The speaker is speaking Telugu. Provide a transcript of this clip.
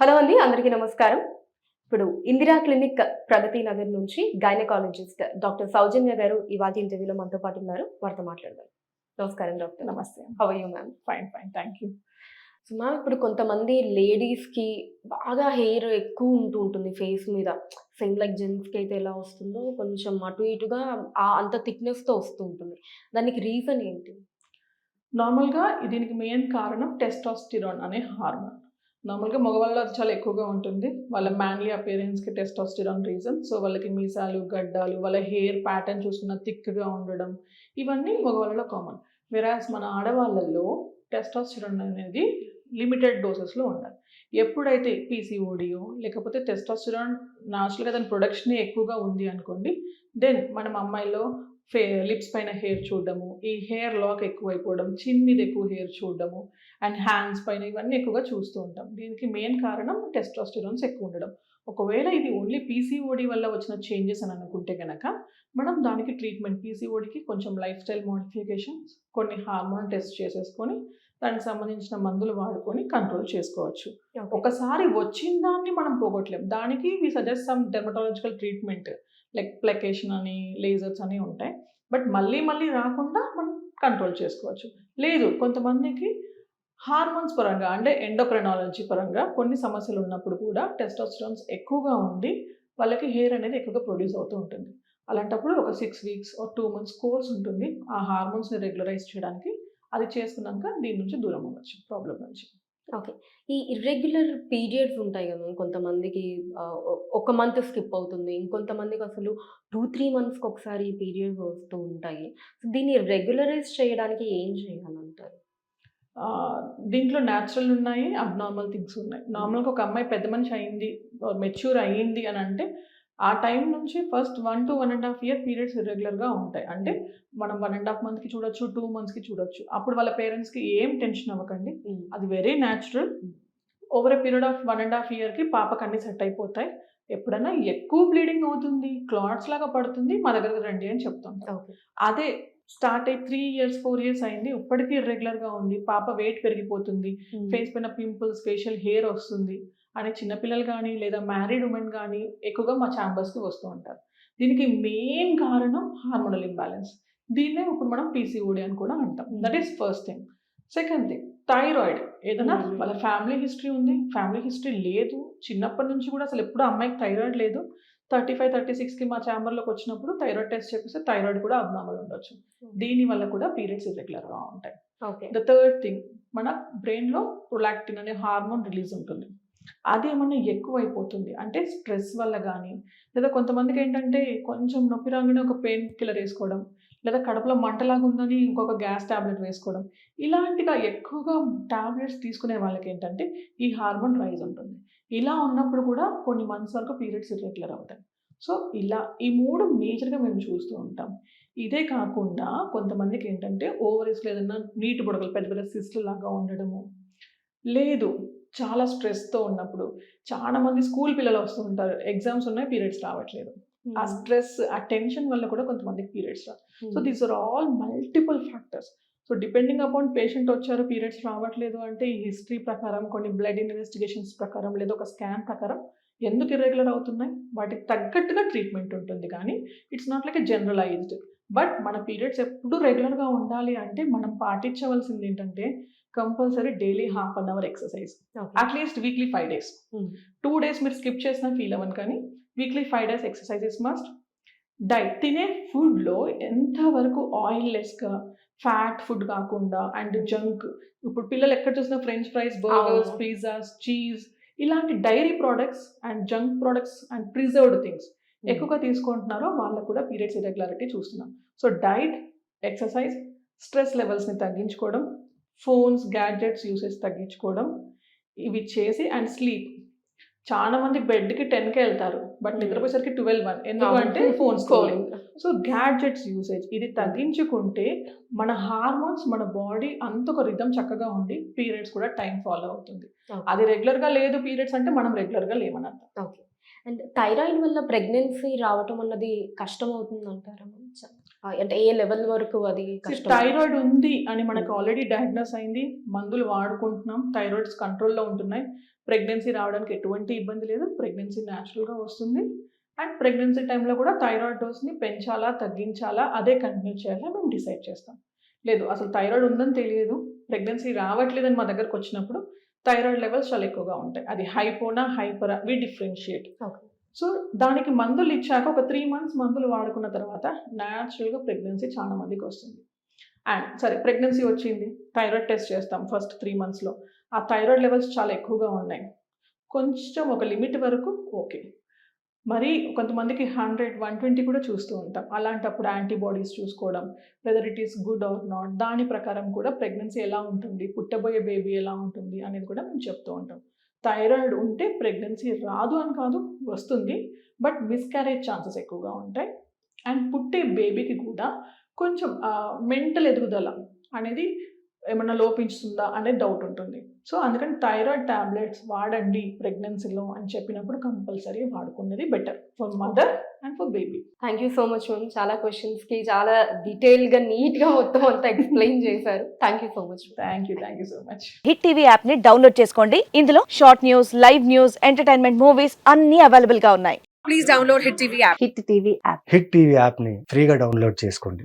హలో అండి అందరికీ నమస్కారం. ఇప్పుడు ఇందిరా క్లినిక్ ప్రగతి నగర్ నుంచి గైనకాలజిస్ట్ డాక్టర్ సౌజన్య గారు ఇవాళ ఇంటర్వ్యూలో మనతో పాటు ఉన్నారు. వారితో మాట్లాడదాం. నమస్కారం డాక్టర్. నమస్తే. How you ma'am fine fine thank you so ma'am ఇప్పుడు కొంతమంది లేడీస్కి బాగా హెయిర్ ఎక్కువ ఉంటూ ఉంటుంది ఫేస్ మీద. సేమ్ లైక్ జెంట్స్కి అయితే ఎలా వస్తుందో కొంచెం అటు ఇటుగా ఆ అంత థిక్నెస్తో వస్తూ ఉంటుంది. దానికి రీజన్ ఏంటి? నార్మల్గా దీనికి మెయిన్ కారణం టెస్టాస్టిరాన్ అనే హార్మోన్ నార్మల్గా మగవాళ్ళలో అది చాలా ఎక్కువగా ఉంటుంది. వాళ్ళ మ్యాన్లీ అపియరెన్స్కి టెస్టాస్టిరాన్ రీజన్ సో వాళ్ళకి మీసాలు గడ్డాలు వాళ్ళ హెయిర్ ప్యాటర్న్ చూసుకున్న థిక్గా ఉండడం ఇవన్నీ మగవాళ్ళలో కామన్ వెరాజ్ మన ఆడవాళ్ళల్లో టెస్టాస్టిరాన్ అనేది లిమిటెడ్ డోసెస్లో ఉండాలి. ఎప్పుడైతే పీసీఓడియో లేకపోతే టెస్టాస్టిరాన్ న్యాచురల్గా దాని ప్రొడక్షనే ఎక్కువగా ఉంది అనుకోండి దెన్ మనం అమ్మాయిలో ఫే లిప్స్ పైన హెయిర్ చూడడము ఈ హెయిర్ లాక్ ఎక్కువైపోవడం చిన్ మీద ఎక్కువ హెయిర్ చూడడము అండ్ హ్యాండ్స్ పైన ఇవన్నీ ఎక్కువగా చూస్తూ ఉంటాం. దీనికి మెయిన్ కారణం టెస్టాస్టిరాన్స్ ఎక్కువ ఉండడం. ఒకవేళ ఇది ఓన్లీ పీసీఓడి వల్ల వచ్చిన చేంజెస్ అని అనుకుంటే కనుక మనం దానికి ట్రీట్మెంట్ పీసీఓడికి కొంచెం లైఫ్ స్టైల్ మోడిఫికేషన్స్ కొన్ని హార్మోన్ టెస్ట్ చేసేసుకొని దానికి సంబంధించిన మందులు వాడుకొని కంట్రోల్ చేసుకోవచ్చు. ఒకసారి వచ్చిన దాన్ని మనం పోగొట్టలేం. దానికి we suggest some dermatological treatment. Like ప్లకేషన్ అని లేజర్స్ అని ఉంటాయి. బట్ మళ్ళీ మళ్ళీ రాకుండా మనం కంట్రోల్ చేసుకోవచ్చు. లేదు కొంతమందికి హార్మోన్స్ పరంగా అంటే ఎండోక్రైనాలజీ పరంగా కొన్ని సమస్యలు ఉన్నప్పుడు కూడా టెస్టోస్టరాన్స్ ఎక్కువగా ఉండి వాళ్ళకి హెయిర్ అనేది ఎక్కువగా ప్రొడ్యూస్ అవుతూ ఉంటుంది. అలాంటప్పుడు ఒక సిక్స్ వీక్స్ ఒక టూ మంత్స్ కోర్స్ ఉంటుంది. ఆ హార్మోన్స్ని రెగ్యులరైజ్ చేయడానికి అది చేసుకున్నాక దీని నుంచి దూరం అవ్వచ్చు ప్రాబ్లం నుంచి. ఓకే. ఈ ఇర్రెగ్యులర్ పీరియడ్స్ ఉంటాయి కదా కొంతమందికి ఒక మంత్ స్కిప్ అవుతుంది. ఇంకొంతమందికి అసలు టూ త్రీ మంత్స్కి ఒకసారి పీరియడ్స్ వస్తూ ఉంటాయి. సో దీన్ని రెగ్యులరైజ్ చేయడానికి ఏం చేయాలంటారు? దీంట్లో న్యాచురల్ ఉన్నాయి అబ్నార్మల్ థింగ్స్ ఉన్నాయి. నార్మల్గా ఒక అమ్మాయి పెద్ద మనిషి అయింది మెచ్యూర్ అయ్యింది అని అంటే ఆ టైం నుంచి first one to one and half year periods ఇర్రెగ్యులర్గా ఉంటాయి. అంటే మనం వన్ అండ్ హాఫ్ మంత్కి చూడొచ్చు టూ మంత్స్కి చూడొచ్చు. అప్పుడు వాళ్ళ పేరెంట్స్కి ఏం టెన్షన్ అవ్వకండి. అది very natural. Over a period of one and half ఇయర్కి పాపకు అన్ని సెట్ అయిపోతాయి. ఎప్పుడైనా ఎక్కువ బ్లీడింగ్ అవుతుంది క్లాట్స్ లాగా పడుతుంది మా దగ్గరకు రండి అని చెప్తుంటాం అదే స్టార్ట్ అయ్యి త్రీ ఇయర్స్ ఫోర్ ఇయర్స్ అయింది. ఇప్పటికీ ఇర్రెగ్యులర్గా ఉంది. పాప వెయిట్ పెరిగిపోతుంది. ఫేస్ పైన పింపుల్స్ ఫేషియల్ హెయిర్ వస్తుంది. అని చిన్నపిల్లలు కానీ లేదా మ్యారీడ్ ఉమెన్ కానీ ఎక్కువగా మా ఛాంబర్స్కి వస్తూ ఉంటారు. దీనికి మెయిన్ కారణం హార్మోనల్ ఇంబ్యాలెన్స్ దీన్నే ఇప్పుడు మనం పీసీఓడి అని కూడా అంటాం. That is first thing second thing thyroid ఏదైనా Hmm. వాళ్ళ ఫ్యామిలీ హిస్టరీ ఉంది. ఫ్యామిలీ హిస్టరీ లేదు. చిన్నప్పటి నుంచి కూడా అసలు ఎప్పుడు అమ్మాయికి థైరాయిడ్ లేదు. థర్టీ ఫైవ్ థర్టీ సిక్స్కి మా ఛాంబర్లోకి వచ్చినప్పుడు థైరాయిడ్ టెస్ట్ చేపిస్తే థైరాయిడ్ కూడా అబ్నార్మల్ ఉండొచ్చు. దీని వల్ల కూడా పీరియడ్స్ ఇర్రెగ్యులర్గా ఉంటాయి. ఓకే. ద థర్డ్ థింగ్ మన బ్రెయిన్లో ప్రొలాక్టిన్ అనే హార్మోన్ రిలీజ్ ఉంటుంది. అది ఏమన్నా ఎక్కువైపోతుంది అంటే స్ట్రెస్ వల్ల కానీ లేదా కొంతమందికి ఏంటంటే కొంచెం నొప్పి రాగానే ఒక పెయిన్ కిల్లర్ వేసుకోవడం లేదా కడుపులో మంటలాగా ఉందని ఇంకొక గ్యాస్ టాబ్లెట్ వేసుకోవడం. ఇలాంటిగా ఎక్కువగా టాబ్లెట్స్ తీసుకునే వాళ్ళకి ఏంటంటే ఈ హార్మోన్ రైజ్ ఉంటుంది. ఇలా ఉన్నప్పుడు కూడా కొన్ని మంత్స్ వరకు పీరియడ్స్ ఇర్రెగ్యులర్ అవుతాయి. సో ఇలా ఈ మూడు మేజర్గా మేము చూస్తూ ఉంటాం. ఇదే కాకుండా కొంతమందికి ఏంటంటే ఓవరీస్లో ఏదైనా నీటి బుడగలు పెద్ద పెద్ద సిస్ట్లు లాగా ఉండడము. లేదు చాలా స్ట్రెస్తో ఉన్నప్పుడు. చాలా మంది స్కూల్ పిల్లలు వస్తూ ఉంటారు. ఎగ్జామ్స్ ఉన్నాయి పీరియడ్స్ రావట్లేదు. ఆ స్ట్రెస్ ఆ టెన్షన్ వల్ల కూడా కొంతమందికి పీరియడ్స్ రా. So these are all multiple factors so depending upon patient వచ్చారు పీరియడ్స్ రావట్లేదు అంటే ఈ హిస్టరీ ప్రకారం కొన్ని బ్లడ్ ఇన్వెస్టిగేషన్స్ ప్రకారం లేదా ఒక స్కాన్ ప్రకారం ఎందుకు ఇర్రెగ్యులర్ అవుతున్నాయి? వాటికి తగ్గట్టుగా ట్రీట్మెంట్ ఉంటుంది కానీ it's not like a generalized but మన పీరియడ్స్ ఎప్పుడు రెగ్యులర్గా ఉండాలి అంటే మనం పాటించవలసింది ఏంటంటే compulsory daily half an hour exercise atleast weekly five days. Two days మీరు స్కిప్ చేసినా ఫీల్ అవ్వను కానీ weekly five days exercises must. Diet తినే ఫుడ్లో ఎంతవరకు ఆయిల్లెస్గా ఫ్యాట్ ఫుడ్ కాకుండా అండ్ జంక్ ఇప్పుడు పిల్లలు ఎక్కడ చూసినా french fries burgers. Pizzas cheese ఇలాంటి dairy products and junk products and preserved things ఎక్కువగా తీసుకుంటున్నారో వాళ్ళకు కూడా పీరియడ్స్ ఇరెగ్యులారిటీ చూస్తున్నాం. సో డైట్ ఎక్సర్సైజ్ స్ట్రెస్ లెవెల్స్ని తగ్గించుకోవడం ఫోన్స్ గ్యాడ్జెట్స్ యూసేజ్ తగ్గించుకోవడం ఇవి చేసి అండ్ స్లీప్. చాలా మంది బెడ్కి టెన్కే వెళ్తారు బట్ Hmm. నిద్రపోయేసరికి ట్వెల్వ్ వన్ ఎందుకంటే phone scrolling so gadgets usage ఇది తగ్గించుకుంటే మన హార్మోన్స్ మన బాడీ అంత ఒక రిధం చక్కగా ఉండి పీరియడ్స్ కూడా టైం ఫాలో అవుతుంది. అది రెగ్యులర్గా లేదు పీరియడ్స్ అంటే మనం రెగ్యులర్గా లేమని అర్థం ఓకే అండ్ థైరాయిడ్ వల్ల ప్రెగ్నెన్సీ రావటం అన్నది కష్టం అవుతుంది అంటారా అంటే ఏ లెవెల్ వరకు అది థైరాయిడ్ ఉంది అని మనకు ఆల్రెడీ డయాగ్నోస్ అయింది. మందులు వాడుకుంటున్నాం. థైరాయిడ్స్ కంట్రోల్లో ఉంటున్నాయి. ప్రెగ్నెన్సీ రావడానికి ఎటువంటి ఇబ్బంది లేదు. ప్రెగ్నెన్సీ న్యాచురల్గా వస్తుంది. అండ్ ప్రెగ్నెన్సీ టైంలో కూడా థైరాయిడ్ డోస్ని పెంచాలా తగ్గించాలా అదే కంటిన్యూ చేయాలా మేము డిసైడ్ చేస్తాం. లేదు అసలు థైరాయిడ్ ఉందని తెలియదు. ప్రెగ్నెన్సీ రావట్లేదని మా దగ్గరకు వచ్చినప్పుడు థైరాయిడ్ లెవెల్స్ చాలా ఎక్కువగా ఉంటాయి. అది హైపోనా హైపరా వి డిఫరెన్షియేట్. సో దానికి మందులు ఇచ్చాక ఒక త్రీ మంత్స్ మందులు వాడుకున్న తర్వాత న్యాచురల్గా ప్రెగ్నెన్సీ చాలా మందికి వస్తుంది. అండ్ సరే ప్రెగ్నెన్సీ వచ్చింది. థైరాయిడ్ టెస్ట్ చేస్తాం ఫస్ట్ త్రీ మంత్స్లో ఆ థైరాయిడ్ లెవెల్స్ చాలా ఎక్కువగా ఉన్నాయి. కొంచెం ఒక లిమిట్ వరకు ఓకే మరి కొంతమందికి హండ్రెడ్ వన్ ట్వంటీ కూడా చూస్తూ ఉంటాం. అలాంటప్పుడు యాంటీబాడీస్ చూసుకోవడం whether it is good or not దాని ప్రకారం కూడా ప్రెగ్నెన్సీ ఎలా ఉంటుంది పుట్టబోయే బేబీ ఎలా ఉంటుంది అనేది కూడా మేము చెప్తూ ఉంటాం. థైరాయిడ్ ఉంటే ప్రెగ్నెన్సీ రాదు అని కాదు వస్తుంది. బట్ మిస్క్యారేజ్ ఛాన్సెస్ ఎక్కువగా ఉంటాయి. అండ్ పుట్టే బేబీకి కూడా కొంచెం మెంటల్ ఎదుగుదల అనేది ఏమన్నా లోపించుతుందా అనే డౌట్ ఉంటుంది. సో అందుకని థైరాయిడ్ టాబ్లెట్స్ వాడండి ప్రెగ్నెన్సీలో అని చెప్పినప్పుడు compulsory వాడుకున్నది better for mother and for baby thank you so much ma'am చాలా క్వశ్చన్స్కి చాలా డీటెయిల్గా నీట్గా మొత్తం అంతా ఎక్స్ప్లెయిన్ చేశారు. Thank you so much thank you thank you so much hit TV యాప్ని డౌన్లోడ్ చేసుకోండి. ఇందులో short news live news entertainment movies అన్ని అవైలబుల్గా ఉన్నాయి. Please download Hit TV app. Hit TV app hit TV యాప్ని ఫ్రీగా డౌన్లోడ్ చేసుకోండి.